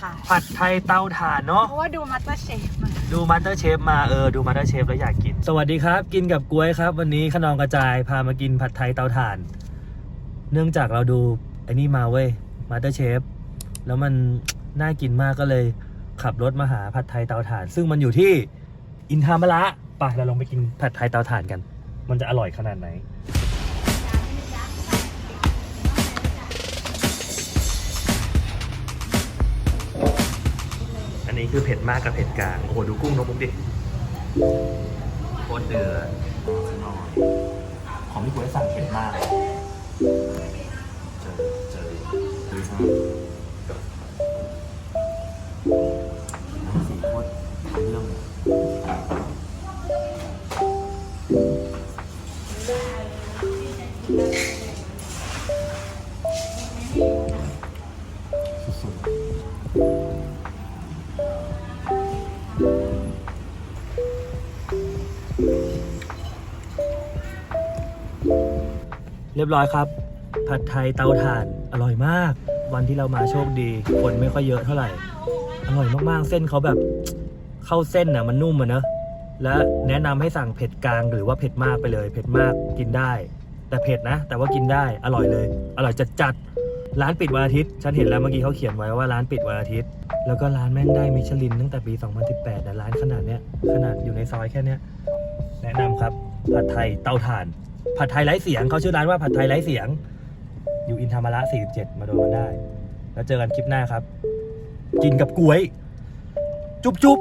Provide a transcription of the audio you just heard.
ค่ะ ผัดไทยเตาถ่านเนาะ เพราะว่าดูมัตเตอร์เชฟมาดูมาสเตอร์เชฟมาเออดูมาสเตอร์เชฟแล้วอยากกิน สวัสดีครับ กินกับกล้วยครับ วันนี้ขนองกระจายพามากินผัดไทยเตาถ่าน เนื่องจากเราดูไอ้นี่มาเว้ยมาสเตอร์เชฟแล้วมันน่ากินมากก็เลย ขับรถมาหาผัดไทยเตาถ่าน ซึ่งมันอยู่ที่อินทามะระไปเราลองไปกินผัดไทยเตาถ่านกัน มันจะอร่อยขนาดไหน นี้คือเผ็ดมากกับเผ็ดกลาง โอ้โห ดูกุ้งน้องมุกดิโคตรเดือดของพี่กุ้ยสั่งเผ็ดมาก เจอเจอดูฮะน้ เรียบร้อยครับ ผัดไทยเตาถ่านอร่อยมาก วันที่เรามาโชคดีคนไม่ค่อยเยอะเท่าไหร่ อร่อยมากๆ เส้นเขาแบบเข้าเส้นน่ะมันนุ่มอะเนอะและแนะนำให้สั่งเผ็ดกลางหรือว่าเผ็ดมากไปเลย เผ็ดมากกินได้ แต่เผ็ดนะ แต่ว่ากินได้อร่อยเลย อร่อยจัดจัดร้านปิดวันอาทิตย์ ฉันเห็นแล้วเมื่อกี้เขาเขียนไว้ว่าร้านปิดวันอาทิตย์ แล้วก็ร้านแม่งได้มิชลินตั้งแต่ปี 2018แต่ร้านขนาดเนี้ยขนาดอยู่ในซอยแค่เนี้ย ผัดไทยเตาถ่าน ผัดไทยไร้เสียงเขาชื่อร้านว่าผัดไทยไร้เสียง อยู่อินธรรมระ47 มาโดนกันได้ แล้วเจอกันคลิปหน้าครับ กินกับกล้วย จุ๊บจุ๊บ